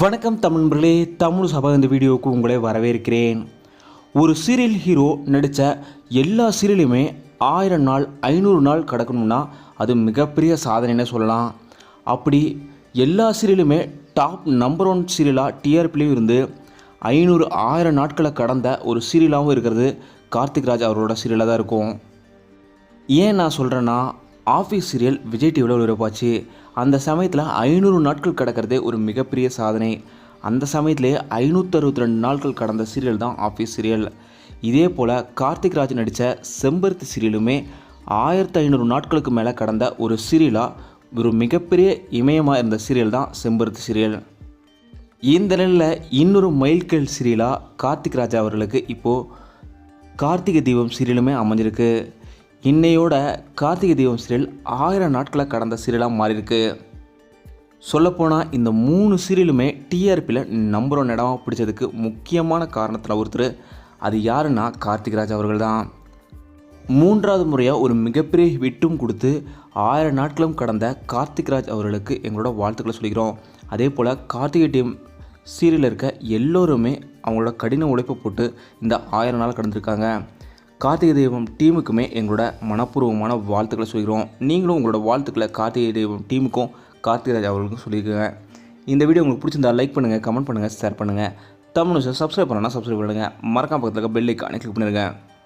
வணக்கம் தமிழ் நண்பர்களே தமிழ் சபா இந்த வீடியோவுக்கு உங்களை வரவேற்கிறேன். ஒரு சீரியல் ஹீரோ நடித்த எல்லா சீரியலுமே ஆயிரம் நாள் ஐநூறு நாள் கிடக்கணும்னா அது மிகப்பெரிய சாதனைன்னு சொல்லலாம். அப்படி எல்லா சீரியலுமே டாப் நம்பர் ஒன் சீரியலாக டிஆர்பிலையும் இருந்து ஐநூறு ஆயிரம் நாட்களை கடந்த ஒரு சீரியலாகவும் இருக்கிறது. கார்த்திக் ராஜ் அவரோட சீரியலாக தான் இருக்கும். ஏன் நான் சொல்கிறேன்னா ஆஃபீஸ் சீரியல் விஜய் டிவியில் ஒளிபரப்பாச்சு அந்த சமயத்தில் ஐநூறு நாட்கள் கிடக்கிறதே ஒரு மிகப்பெரிய சாதனை. அந்த சமயத்திலே ஐநூற்றறுபத்தி ரெண்டு நாட்கள் கடந்த சீரியல் தான் ஆஃபீஸ் சீரியல் இதே போல் கார்த்திக் ராஜ் நடித்த செம்பருத்தி சீரியலுமே ஆயிரத்தி ஐநூறு நாட்களுக்கு மேலே கடந்த ஒரு சீரியலாக ஒரு மிகப்பெரிய இமயமாக இருந்த சீரியல் தான் செம்பருத்தி சீரியல் இந்த நிலையில் இன்னொரு மைல்கல் சீரியலாக கார்த்திக் ராஜா அவர்களுக்கு இப்போது கார்த்திகை தீபம் சீரியலுமே அமைஞ்சிருக்கு. இன்னையோட கார்த்திகை தீபம் சீரியல் ஆயிரம் நாட்களை கடந்த சீரியலாக மாறியிருக்கு. சொல்லப்போனால் இந்த மூணு சீரியலுமே டிஆர்பியில் நம்பர் ஒன் இடமா பிடிச்சதுக்கு முக்கியமான காரணத்தில் ஒருத்தர். அது யாருன்னா கார்த்திக்ராஜ் அவர்கள் தான் மூன்றாவது முறையாக ஒரு மிகப்பெரிய விட்டும் கொடுத்து ஆயிரம் நாட்களும் கடந்த கார்த்திக்ராஜ் அவர்களுக்கு எங்களோட வாழ்த்துக்களை சொல்லிக்கிறோம். அதே போல் கார்த்திகை டீம் சீரியலில் இருக்க எல்லோருமே அவங்களோட கடின உழைப்பை போட்டு இந்த ஆயிரம் நாள் கடந்திருக்காங்க. கார்த்திகை தெய்வம் டீமுக்குமே எங்களோட மனப்பூர்வமான வாழ்த்துக்களை சொல்லிக்கிறோம். நீங்களும் உங்களோட வாழ்த்துக்களை கார்த்திகை தெய்வம் டீமுக்கும் கார்த்திகை ராஜா அவர்களுக்கும் சொல்லியிருக்கேங்க. இந்த வீடியோ உங்களுக்கு பிடிச்சிருந்தா லைக் பண்ணுங்கள் கமெண்ட் பண்ணுங்கள் ஷேர் பண்ணுங்கள் தமிழ் சப்ஸ்கிரைப் பண்ணனா சப்ஸ்கிரைப் பண்ணுங்கள் மறக்காம பக்கத்தில் இருக்க பெல் ஐக்கானே கிளிக் பண்ணிருங்க